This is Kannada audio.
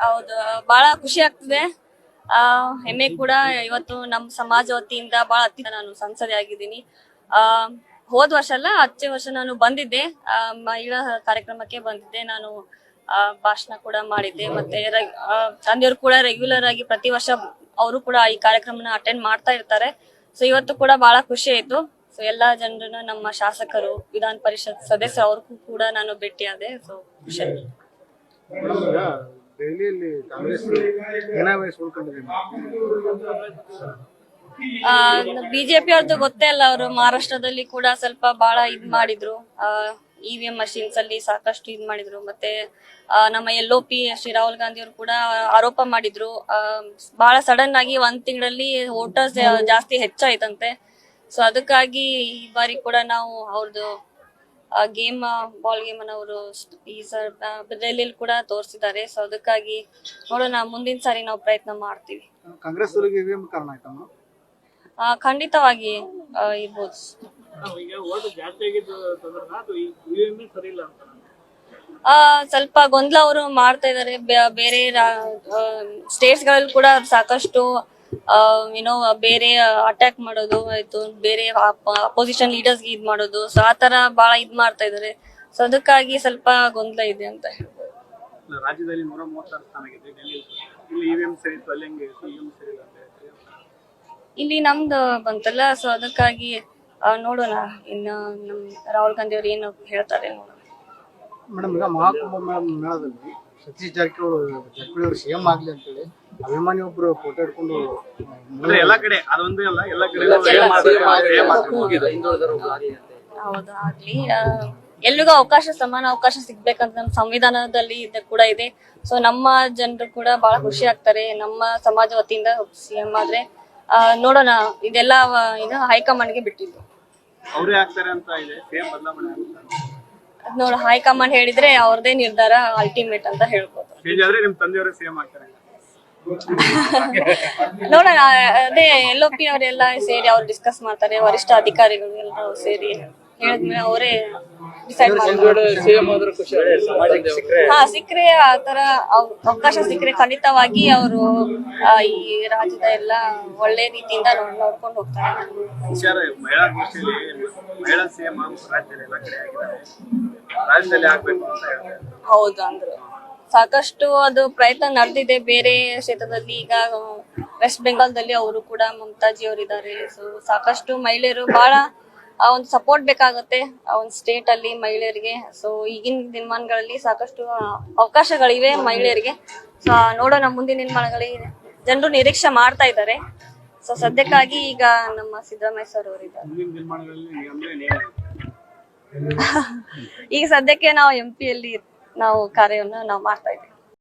ಹೌದು. ಬಹಳ ಖುಷಿ ಆಗ್ತದೆ. ಆ ಹೆಮ್ಮೆ ಕೂಡ ಇವತ್ತು ನಮ್ಮ ಸಮಾಜ ವತಿಯಿಂದ ಬಹಳ ಅತಿ ನಾನು ಸಂಸದೆ ಆಗಿದ್ದೀನಿ. ಆ ಹೋದ ವರ್ಷ ಅಲ್ಲ ಹಚ್ಚೆ ವರ್ಷ ನಾನು ಬಂದಿದ್ದೆ. ಆ, ಮಹಿಳಾ ಕಾರ್ಯಕ್ರಮಕ್ಕೆ ಬಂದಿದ್ದೆ. ನಾನು ಆ, ಭಾಷಣ ಕೂಡ ಮಾಡಿದ್ದೆ. ಮತ್ತೆ ಆ, ತಂದೆಯವರು ಕೂಡ ರೆಗ್ಯುಲರ್ ಆಗಿ ಪ್ರತಿ ವರ್ಷ ಅವರು ಕೂಡ ಈ ಕಾರ್ಯಕ್ರಮನ ಅಟೆಂಡ್ ಮಾಡ್ತಾ ಇರ್ತಾರೆ. ಸೊ ಇವತ್ತು ಕೂಡ ಬಹಳ ಖುಷಿ ಆಯ್ತು. ಸೊ ಎಲ್ಲಾ ಜನರನ್ನ ನಮ್ಮ ಶಾಸಕರು ವಿಧಾನ ಪರಿಷತ್ ಸದಸ್ಯರು ಅವ್ರಿಗೂ ಕೂಡ ನಾನು ಭೇಟಿಯಾದೆ ಸೊ ಖುಷಿ ಆಯ್ತು. ದೆಹಲಿಯಲ್ಲಿ ಕಾಂಗ್ರೆಸ್ ಏನಾವೇ ಉಳ್ಕೊಂಡಿದೆ ಬಿಜೆಪಿ ಅವ್ರದ್ದು ಗೊತ್ತೇ ಅಲ್ಲ ಅವರು. ಮಹಾರಾಷ್ಟ್ರದಲ್ಲಿ ಕೂಡ ಸ್ವಲ್ಪ ಬಹಳ ಇದ್ ಮಾಡಿದ್ರು. ಇ ವಿ ಎಂ ಮಷಿನ್ಸ್ ಅಲ್ಲಿ ಸಾಕಷ್ಟು ಇದ್ ಮಾಡಿದ್ರು. ಮತ್ತೆ ನಮ್ಮ L O P Shri Rahul Gandhi ಅವರು ಕೂಡ ಆರೋಪ ಮಾಡಿದ್ರು. ಬಹಳ ಸಡನ್ ಆಗಿ ಒಂದ್ ತಿಂಗಳಲ್ಲಿ ವೋಟರ್ಸ್ ಜಾಸ್ತಿ ಹೆಚ್ಚಾಯ್ತಂತೆ. ಸೊ ಅದಕ್ಕಾಗಿ ಈ ಬಾರಿ ಕೂಡ ನಾವು ಅವ್ರದ್ದು ಗೇಮ್ ಬಾಲ್ ಗೇಮ್ ಅನ್ನ ಅವರು ಈ ಸರ್ ಕೂಡ ತೋರಿಸಿದ್ದಾರೆ. ಸೊ ಅದಕ್ಕಾಗಿ ನೋಡೋಣ ಮುಂದಿನ ಸಾರಿ ನಾವು ಪ್ರಯತ್ನ ಮಾಡ್ತೀವಿ. ಕಾಂಗ್ರೆಸ್ ಕಾರಣ ಆಯ್ತಮ್ಮ ಆ, ಖಂಡಿತವಾಗಿ ಆ, ಇರ್ಬೋದು. ಈಗ ಓಟ್ ಜಾಸ್ತಿ ಆಗಿದ್ದು ತೊಂದ್ರೆ ಅದು ಇವಿಎಂ ಸರಿ ಇಲ್ಲ ಅಂತ ಆ, ಸ್ವಲ್ಪ ಗೊಂದಲ ಅವರು ಮಾಡ್ತಾ ಇದ್ದಾರೆ ಬೇರೆ ಸ್ಟೇಟ್ಸ್ಗಳಲ್ಲಿ ಕೂಡ ಸಾಕಷ್ಟು ಏನೋ ಬೇರೆ ಅಟ್ಯಾಕ್ ಮಾಡೋದು ಆಯ್ತು. ಬೇರೆ ಅಪೋಸಿಷನ್ ಲೀಡರ್ಸ್ ಇದ್ ಮಾಡೋದು. ಸೊ ಆ ತರ ಬಹಳ ಇದ್ ಮಾಡ್ತಾ ಇದಾರೆ. ಸೊ ಅದಕ್ಕಾಗಿ ಸ್ವಲ್ಪ ಗೊಂದಲ ಇದೆ ಅಂತ ರಾಜ್ಯದಲ್ಲಿ ನೂರ ಮೂವತ್ತಾರು ಸ್ಥಾನ ಆಗಿದೆ ಇಲ್ಲಿ ಇವಿಎಂ ಸರಿ ಇತ್ತು ಅಲ್ಲಿ ಹೆಂಗೆ ಇವಿಎಂ ಸರಿ ಇಲ್ಲ ನಮ್ದು ಬಂತಲ್ಲ. ಸೊ ಅದಕ್ಕಾಗಿ ನೋಡೋಣ. ಇನ್ನ ನಮ್ ರಾಹುಲ್ ಗಾಂಧಿ ಅವ್ರು ಏನು ಹೇಳ್ತಾರೆ ನೋಡೋಣ. ಮೇಡಮ್ ಈಗ ಮಹಾಕುಂಭ ಮೇಳ ಮೇಳದಲ್ಲಿ ಸತೀಶ್ ಜಾರಕಿಹೊಳಿ ಜಾರಕಿಹೊಳಿ ಅವರು ಸಿಎಂ ಆಗ್ಲಿ ಅಂತೇಳಿ ಅಭಿಮಾನಿ ಒಬ್ರು ಫೋಟೋ ಇಟ್ಕೊಂಡು ಅಂದ್ರೆ ಎಲ್ಲಾ ಕಡೆ ಅದೊಂದು ಅಲ್ಲ ಎಲ್ಲಾ ಕಡೆ ಹೌದು ಆಗ್ಲಿ. ಆ, ಎಲ್ರಿಗೂ ಅವಕಾಶ ಸಮಾನ ಅವಕಾಶ ಸಿಗ್ಬೇಕಂತ ನಮ್ಮ ಸಂವಿಧಾನದಲ್ಲಿ ಇದು ಕೂಡ ಇದೆ. ಸೊ ನಮ್ಮ ಜನರು ಕೂಡ ಬಹಳ ಖುಷಿ ಆಗ್ತಾರೆ. ನಮ್ಮ ಸಮಾಜ ವತಿಯಿಂದ ಸಿಎಂ ಆದ್ರೆ ಆ, ನೋಡೋಣ. ಇದೆಲ್ಲ ಆ, ಇದು ಹೈಕಮಾಂಡ್ಗೆ ಬಿಟ್ಟಿದ್ದು. ಅವರೇ ಆಗ್ತಾರೆ ಅಂತ ಇದೆ ಸೇಮ್ ಬದಲಾವಣೆ ಆಗುತ್ತೆ? ಅದ್ ನೋಡ ಹೈಕಮಾಂಡ್ ಹೇಳಿದ್ರೆ ಅವ್ರದೇ ನಿರ್ಧಾರ ಅಲ್ಟಿಮೇಟ್ ಅಂತ ಹೇಳ್ಬೋದು. ಚೇಂಜ್ ಆದ್ರೆ ನಿಮ್ ತಂದೆಯವರೇ ಸೇಮ್ ಆಗ್ತಾರೆ? ನೋಡೋಣ ಅದೇ ಎಲ್ ಪಿ ಅವರೆಲ್ಲ ಸೇರಿ ಅವ್ರು ಡಿಸ್ಕಸ್ ಮಾಡ್ತಾರೆ ವರಿಷ್ಠ ಅಧಿಕಾರಿಗಳು ಎಲ್ಲರೂ ಸೇರಿ. ಹೇಳಿದ್ಮೇಲೆ ಅವರೇ ಡಿಸೈಡ್ ಮಾಡ್ತಾರೆ. ಹಾ ಸಿಕ್ಕರೆ ಆ ತರ ಅವ್- ಅವಕಾಶ ಸಿಕ್ಕರೆ ಖಂಡಿತವಾಗಿ ಅವರು ಈ ರಾಜ್ಯದ ಎಲ್ಲ ಒಳ್ಳೆ ರೀತಿಯಿಂದ ನೋಡ್- ನೋಡ್ಕೊಂಡು ಹೋಗ್ತಾರೆ. ವಿಚಾರ ಮಹಿಳಾ ಗೋಷ್ಠಿಯಲ್ಲಿ ಮಹಿಳಾ ಸಿಎಂ ರಾಜ್ಯದಲ್ಲಿ ಎಲ್ಲಾ ಕಡೆ ರಾಜ್ಯದಲ್ಲಿ ಆಗ್ಬೇಕು ಅಂತ ಹೇಳ್ತಾರೆ. ಹೌದು ಅಂದ್ರು. ಸಾಕಷ್ಟು ಅದು ಪ್ರಯತ್ನ ನಡೆದಿದೆ. ಬೇರೆ ಕ್ಷೇತ್ರದಲ್ಲಿ ಈಗ ವೆಸ್ಟ್ ಬೆಂಗಾಲ್ದಲ್ಲಿ ಅವರು ಕೂಡ ಮಮತಾಜಿ ಅವರು ಇದ್ದಾರೆ. ಸೊ ಸಾಕಷ್ಟು ಮಹಿಳೆಯರು ಬಹಳ ಆ ಒಂದು ಸಪೋರ್ಟ್ ಬೇಕಾಗುತ್ತೆ ಆ ಒಂದು ಸ್ಟೇಟ್ ಅಲ್ಲಿ ಮಹಿಳೆಯರಿಗೆ. ಸೊ ಈಗಿನ ದಿನಮಾನಗಳಲ್ಲಿ ಸಾಕಷ್ಟು ಅವಕಾಶಗಳಿವೆ ಮಹಿಳೆಯರಿಗೆ. ಸೊ ನೋಡೋಣ ಮುಂದಿನ ದಿನಮಾನಗಳಿಗೆ ಜನರು ನಿರೀಕ್ಷೆ ಮಾಡ್ತಾ ಇದ್ದಾರೆ. ಸೊ ಸದ್ಯಕ್ಕಾಗಿ ಈಗ ನಮ್ಮ ಸಿದ್ದರಾಮಯ್ಯ ಸರ್ ಅವರಿದ್ದಾರೆ ಈಗ ಸದ್ಯಕ್ಕೆ ನಾವು ಎಂ ಪಿಯಲ್ಲಿ ನಾವು ಕಾರ್ಯವನ್ನು ನಾವು ಮಾಡ್ತಾ ಇದ್ದೀವಿ.